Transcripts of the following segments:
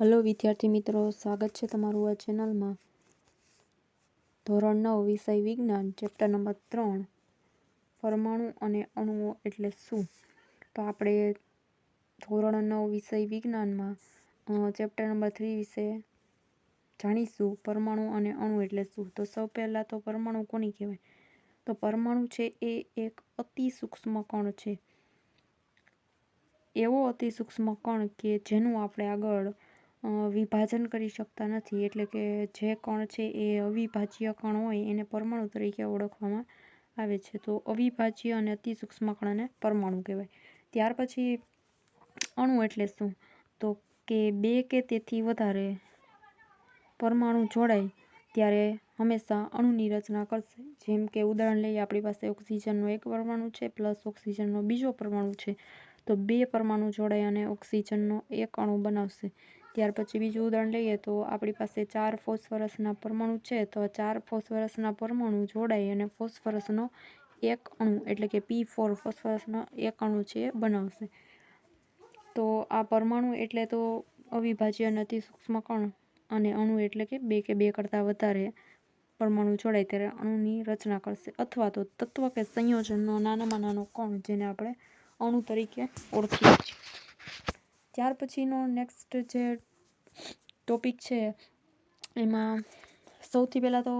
Hello, વિદ્યાર્થી મિત્રો, સ્વાગત છે તમારું આ ચેનલમાં. ધોરણ નવ, વિષય વિજ્ઞાન, ચેપ્ટર નંબર ત્રણ. પરમાણુ અને અણુઓ એટલે શું? તો આપણે ધોરણ નવ, વિષય વિજ્ઞાનમાં ચેપ્ટર નંબર થ્રી વિશે જાણીશું. પરમાણુ અને અણુ એટલે શું? તો સૌ પહેલાં તો પરમાણુ કોની કહેવાય? તો પરમાણુ છે એ એક અતિ સૂક્ષ્મ કણ છે. એવો અતિ સૂક્ષ્મ કણ કે જેનું આપણે આગળ વિભાજન કરી શકતા નથી. એટલે કે જે કણ છે એ અવિભાજ્ય કણ હોય એને પરમાણુ તરીકે ઓળખવામાં આવે છે. તો અવિભાજ્ય અને અતિ સૂક્ષ્મ કણને પરમાણુ કહેવાય. ત્યાર પછી અણુ એટલે શું? તો કે બે કે તેથી વધારે પરમાણુ જોડાય ત્યારે હંમેશા અણુની રચના કરશે. જેમ કે ઉદાહરણ લઈએ, આપણી પાસે ઓક્સિજનનો એક પરમાણુ છે પ્લસ ઓક્સિજનનો બીજો પરમાણુ છે. તો બે પરમાણુ જોડાય અને ઓક્સિજનનો એક અણુ બનાવશે. ત્યાર પછી બીજું ઉદાહરણ લઈએ તો આપણી પાસે ચાર ફોસ્ફરસના પરમાણુ છે, તો ચાર ફોસ્ફરસના પરમાણુ જોડાઈ અને ફોસ્ફરસનો એક અણુ, એટલે કે પી ફોર ફોસ્ફરસનો એક અણુ છે એ બનાવશે. તો આ પરમાણુ એટલે તો અવિભાજ્ય નથી સૂક્ષ્મ કણ અને અણુ એટલે કે બે કે બે કરતાં વધારે પરમાણુ જોડાય ત્યારે અણુની રચના કરશે. અથવા તો તત્વ કે સંયોજનનો નાનામાં નાનો કણ જેને આપણે અણુ તરીકે ઓળખીએ છીએ. ત્યાર પછીનો નેક્સ્ટ જે ટોપિક છે, એમાં સૌથી પહેલાં તો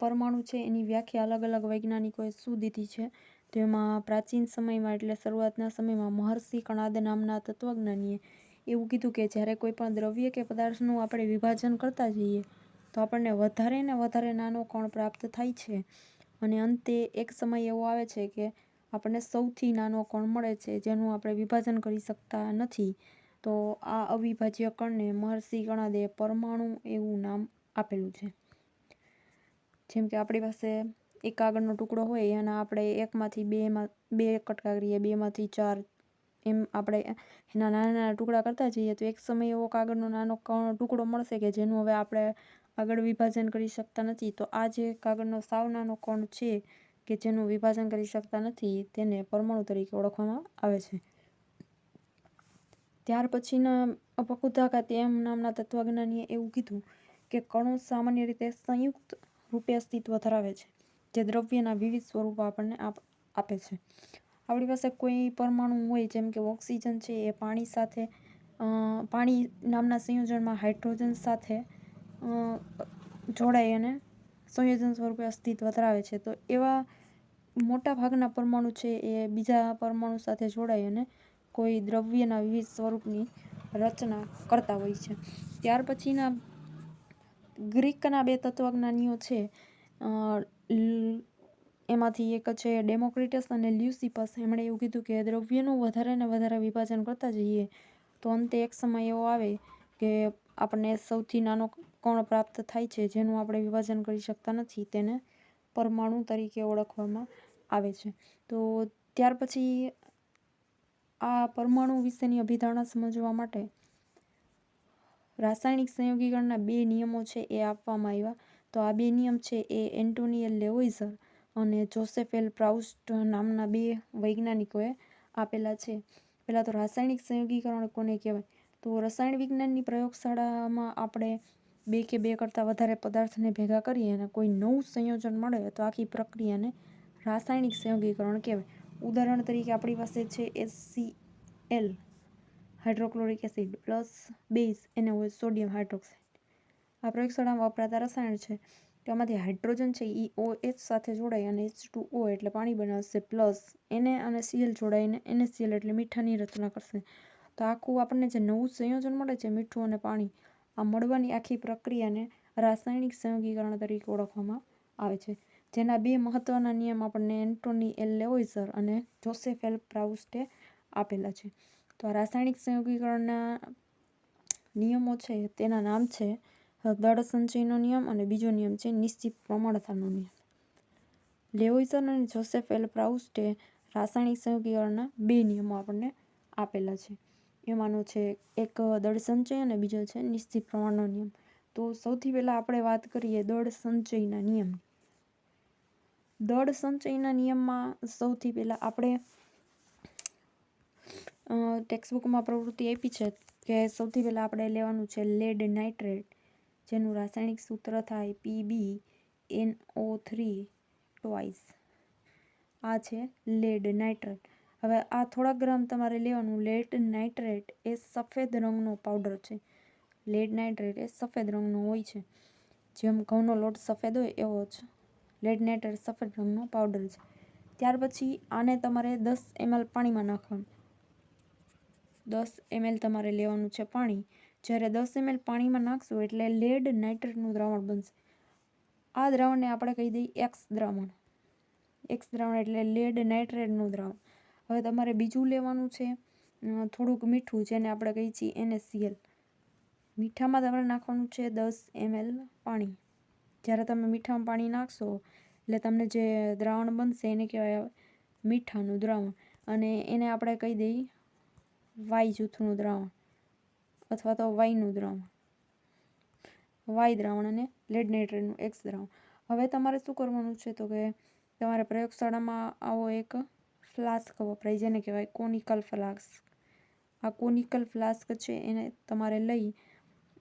પરમાણુ છે, એની વ્યાખ્યા અલગ અલગ વૈજ્ઞાનિકોએ શું દીધી છે, તેમાં પ્રાચીન સમયમાં એટલે શરૂઆતના સમયમાં મહર્ષિ કણાદ નામના તત્વજ્ઞાનીએ એવું કીધું કે જ્યારે કોઈ પણ દ્રવ્ય કે પદાર્થનું આપણે વિભાજન કરતા જઈએ, તો આપણને વધારે ને વધારે નાનો કણ પ્રાપ્ત થાય છે. અને અંતે એક સમય એવો આવે છે કે આપણને સૌથી નાનો કણ મળે છે, જેનું આપણે વિભાજન કરી શકતા નથી, તો આ અવિભાજ્ય કણને મહર્ષિ કણાદે પરમાણુ એવું નામ આપેલું છે. જેમ કે આપણી પાસે એક કાગળનો ટુકડો હોય એના આપણે એકમાંથી બેમાં, બે કટકા કરીએ, બેમાંથી ચાર, એમ આપણે એના નાના નાના ટુકડા કરતા જઈએ, તો એક સમય એવો કાગળનો નાનો ટુકડો મળશે કે જેનું હવે આપણે આગળ વિભાજન કરી શકતા નથી, તો આ જે કાગળનો સાવ નાનો કણ છે કે જેનું વિભાજન કરી શકતા નથી, તેને પરમાણુ તરીકે ઓળખવામાં આવે છે. ત્યાર પછીના અપકુધાકા એમ નામના તત્વજ્ઞાનીએ એવું કીધું કે કણો સામાન્ય રીતે સંયુક્ત રૂપે અસ્તિત્વ ધરાવે છે, જે દ્રવ્યના વિવિધ સ્વરૂપો આપણને આપે છે. આપણી પાસે કોઈ પરમાણુ હોય જેમ કે ઓક્સિજન છે, એ પાણી સાથે પાણી નામના સંયોજનમાં હાઇડ્રોજન સાથે જોડાઈ અને સંયોજન સ્વરૂપે અસ્તિત્વ ધરાવે છે. તો એવા મોટા ભાગના પરમાણુ છે એ બીજા પરમાણુ સાથે જોડાઈ અને કોઈ દ્રવ્યના વિવિધ સ્વરૂપની રચના કરતા હોય છે. ત્યાર પછીના ગ્રીકના બે તત્વજ્ઞાનીઓ છે એમાંથી એક છે ડેમોક્રિટસ અને લ્યુસિપસ એમણે એવું કીધું કે દ્રવ્યનું વધારે ને વધારે વિભાજન કરતા જઈએ તો અંતે એક સમય એવો આવે કે આપણને સૌથી નાનો કણ પ્રાપ્ત થાય છે જેનું આપણે વિભાજન કરી શકતા નથી તેને પરમાણુ તરીકે ઓળખવામાં આવે છે. તો ત્યાર પછી આ પરમાણુ વિશેની અભિધારણા સમજવા માટે રાસાયણિક સંયોગીકરણના બે નિયમો છે એ આપવામાં આવ્યા. તો આ બે નિયમ છે એ એન્ટોનિયલ લેવોઇઝર અને જોસેફ એલ પ્રાઉસ્ટ નામના બે વૈજ્ઞાનિકોએ આપેલા છે. પહેલાં તો રાસાયણિક સંયોગીકરણ કોને કહેવાય? તો રસાયણ વિજ્ઞાનની પ્રયોગશાળામાં આપણે બે કે બે કરતાં વધારે પદાર્થને ભેગા કરીએ અને કોઈ નવું સંયોજન મળે તો આખી પ્રક્રિયાને રાસાયણિક સંયોગીકરણ કહેવાય. ઉદાહરણ તરીકે આપણી પાસે છે એસસી એલ હાઇડ્રોક્લોરિક એસિડ પ્લસ બેઝ એને હોય સોડિયમ હાઇડ્રોક્સાઇડ. આ પ્રયોગશાળામાં વપરાતા રસાયણ છે. તેમાંથી હાઇડ્રોજન છે એ ઓ એચ સાથે જોડાય અને એચ ટુ ઓ એટલે પાણી બનાવશે પ્લસ એને અને સીએલ જોડાઈને એને સીએલ એટલે મીઠાની રચના કરશે. તો આખું આપણને જે નવું સંયોજન મળે છે, મીઠું અને પાણી, આ મળવાની આખી પ્રક્રિયાને રાસાયણિક સંયોગીકરણ તરીકે ઓળખવામાં આવે છે. જેના બે મહત્ત્વના નિયમ આપણને એન્ટોની એલ લેવોઇઝર અને જોસેફ એલ પ્રાઉસ્ટે આપેલા છે. તો આ રાસાયણિક સંયોગીકરણના નિયમો છે, તેના નામ છે દળ સંચયનો નિયમ અને બીજો નિયમ છે નિશ્ચિત પ્રમાણતાનો નિયમ. લેવોઇઝર અને જોસેફ એલ પ્રાઉસ્ટે રાસાયણિક સંયોગીકરણના બે નિયમો આપણને આપેલા છે. એમાંનો છે એક દળ સંચય અને બીજો છે નિશ્ચિત પ્રમાણનો નિયમ. તો સૌથી પહેલાં આપણે વાત કરીએ દળ સંચયના નિયમ દળ સંચયના નિયમમાં સૌથી પહેલાં આપણે ટેક્સ્ટબુકમાં પ્રવૃત્તિ આપી છે કે સૌથી પહેલાં આપણે લેવાનું છે લેડ નાઇટ્રેટ જેનું રાસાયણિક સૂત્ર થાય PB N O three twice આ છે લેડ નાઇટ્રેટ હવે આ થોડા ગ્રામ તમારે લેવાનું. લેડ નાઇટ્રેટ એ સફેદ રંગનો પાવડર છે. લેડ નાઇટ્રેટ એ સફેદ રંગનો હોય છે. જેમ ઘઉંનો લોટ સફેદ હોય એવો જ. લેડ નાઇટ્રેટ સફેદ રંગનો પાવડર છે. ત્યાર પછી આને તમારે દસ એમએલ પાણીમાં નાખવાનું. દસ એમએલ તમારે લેવાનું છે પાણી. જ્યારે દસ એમએલ પાણીમાં નાખશો એટલે લેડ નાઇટ્રેટનું દ્રાવણ બનશે. આ દ્રાવણને આપણે કહી દઈએ એક્સ દ્રાવણ. એક્સ દ્રાવણ એટલે લેડ નાઇટ્રેટનું દ્રાવણ. હવે તમારે બીજું લેવાનું છે થોડુંક મીઠું, જેને આપણે કહીએ છીએ એનએસસીએલ. મીઠામાં તમારે નાખવાનું છે દસ એમએલ પાણી. જ્યારે તમે મીઠામાં પાણી નાખશો, એટલે તમને જે દ્રાવણ બનશે એને કહેવાય મીઠાનું દ્રાવણ. અને એને આપણે કહી દઈએ વાય જૂથનું દ્રાવણ અથવા તો વાયનું દ્રાવણ. વાય દ્રાવણ અને લેડ એક્સ દ્રાવણ. હવે તમારે શું કરવાનું છે તો કે તમારે પ્રયોગશાળામાં આવો એક ફ્લાસ્ક વપરાય, જેને કહેવાય કોનિકલ ફ્લાસ્ક. આ કોનિકલ ફ્લાસ્ક છે એને તમારે લઈ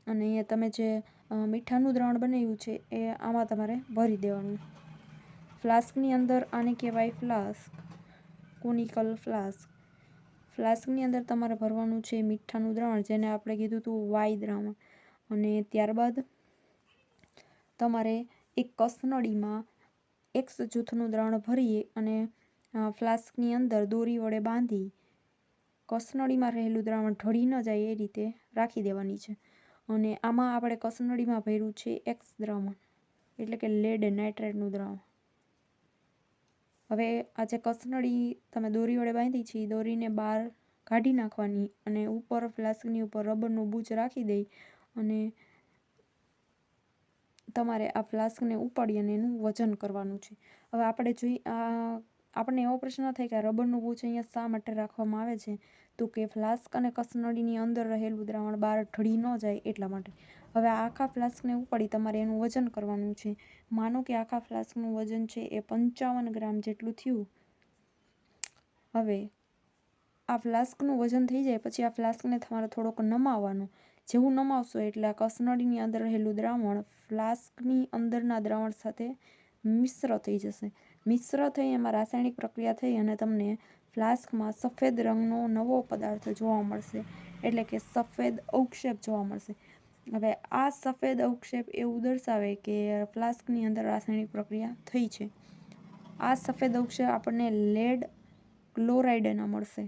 અને અહીંયા તમે જે મીઠાનું દ્રાવણ બનાવ્યું છે, એ આમાં તમારે ભરી દેવાનું. ફ્લાસ્કની અંદર આને કહેવાય ફ્લાસ્ક, કોનિકલ ફ્લાસ્ક. ફ્લાસ્કની અંદર તમારે ભરવાનું છે મીઠાનું દ્રાવણ, જેને આપણે કીધું હતું વાય દ્રાવણ. અને ત્યારબાદ તમારે એક કસનળીમાં એક્સ જૂથનું દ્રાવણ ભરીએ અને ફ્લાસ્કની અંદર દોરી વડે બાંધી કસનળીમાં રહેલું દ્રાવણ ઢળી ન જાય એ રીતે રાખી દેવાની છે. અને આમાં આપણે કસનળીમાં ભર્યું છે એક્સ દ્રાવણ, એટલે કે લેડ નાઇટ્રેટનું દ્રાવણ. હવે આ જે તમે દોરી વડે બાંધી છે દોરીને બહાર કાઢી નાખવાની અને ઉપર ફ્લાસ્કની ઉપર રબરનું બૂચ રાખી દઈ અને તમારે આ ફ્લાસ્કને ઉપાડી અને એનું વજન કરવાનું છે. હવે આપણે જોઈ આપણને એવો પ્રશ્ન થાય કે રબરનું બૂચ અહીંયા શા માટે રાખવામાં આવે છે? તો કે ફ્લાસ્ક અને કસનળીની અંદર રહેલું દ્રાવણ બહાર ઢળી ન જાય એટલા માટે. હવે આખા ફ્લાસ્કને ઉપાડી તમારે એનું વજન કરવાનું છે. માનો કે આખા ફ્લાસ્કનું વજન છે એ પંચાવન ગ્રામ જેટલું થયું. હવે આ ફ્લાસ્કનું વજન થઈ જાય પછી આ ફ્લાસ્કને તમારે થોડોક નમાવવાનો. જેવું નમાવશો એટલે આ કસનળીની અંદર રહેલું દ્રાવણ ફ્લાસ્કની અંદરના દ્રાવણ સાથે મિશ્ર થઈ જશે. મિશ્ર થઈ એમાં રાસાયણિક પ્રક્રિયા થઈ અને તમને ફ્લાસ્કમાં સફેદ રંગનો નવો પદાર્થ જોવા મળશે, એટલે કે સફેદ અવક્ષેપ જોવા મળશે. હવે આ સફેદ અવક્ષેપ એવું દર્શાવે કે ફ્લાસ્કની અંદર રાસાયણિક પ્રક્રિયા થઈ છે. આ સફેદ અવક્ષેપ આપણને લેડ ક્લોરાઇડના મળશે.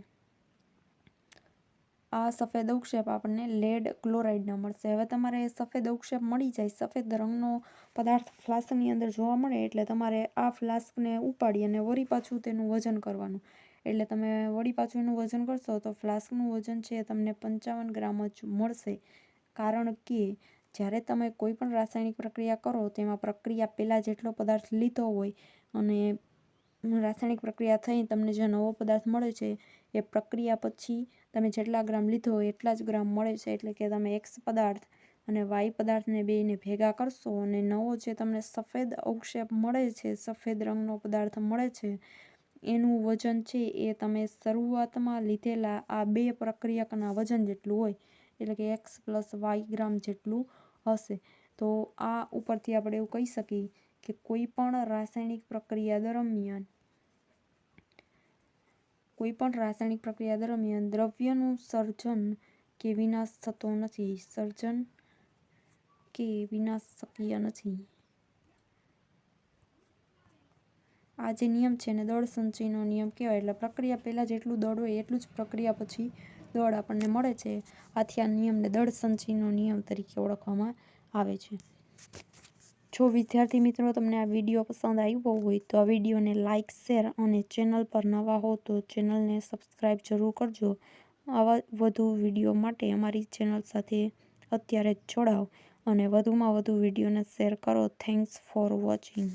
આ સફેદ અવક્ષેપ આપણને લેડ ક્લોરાઇડના મળશે. હવે તમારે સફેદ અવક્ષેપ મળી જાય, સફેદ રંગનો પદાર્થ ફ્લાસ્કની અંદર જોવા મળે, એટલે તમારે આ ફ્લાસ્કને ઉપાડી અને વળી પાછું તેનું વજન કરવાનું. એટલે તમે વળી પાછું એનું વજન કરશો તો ફ્લાસ્કનું વજન છે તમને પંચાવન ગ્રામ જ મળશે. કારણ કે જ્યારે તમે કોઈ પણ રાસાયણિક પ્રક્રિયા કરો, તેમાં પ્રક્રિયા પહેલાં જેટલો પદાર્થ લીધો હોય અને રાસાયણિક પ્રક્રિયા થઈ તમને જે નવો પદાર્થ મળે છે, એ પ્રક્રિયા પછી તમે જેટલા ગ્રામ લીધો હોય એટલા જ ગ્રામ મળે છે. એટલે કે તમે એક્સ પદાર્થ અને વાય પદાર્થને બેને ભેગા કરશો અને નવો જે તમને સફેદ અવક્ષેપ મળે છે, સફેદ રંગનો પદાર્થ મળે છે એનું વજન છે એ તમે શરૂઆતમાં લીધેલા આ બે પ્રક્રિયકના વજન જેટલું હોય, એટલે કે એક્સ પ્લસ વાય ગ્રામ જેટલું હશે. તો આ ઉપરથી આપણે એવું કહી શકીએ કે કોઈ પણ રાસાયણિક પ્રક્રિયા દરમિયાન, કોઈ પણ રાસાયણિક પ્રક્રિયા દરમિયાન દ્રવ્યનું સર્જન કે વિનાશ થતો નથી. સર્જન કે વિનાશ શક્ય નથી. આ જે નિયમ છે ને, દળ સંચયનો નિયમ કહેવાય. એટલે પ્રક્રિયા પહેલાં જેટલું દળ હોય એટલું જ પ્રક્રિયા પછી દળ આપણને મળે છે. આથી આ નિયમને દળ સંચયનો નિયમ તરીકે ઓળખવામાં આવે છે. જો વિદ્યાર્થી મિત્રો તમને આ વીડિયો પસંદ આવ્યો હોય તો આ વિડીયોને લાઇક શેર અને ચેનલ પર નવા હો તો ચેનલને સબસ્ક્રાઈબ જરૂર કરજો. આવા વધુ વીડિયો માટે અમારી ચેનલ સાથે અત્યારે જ જોડાઓ અને વધુમાં વધુ વિડીયોને શેર કરો. Thanks for watching.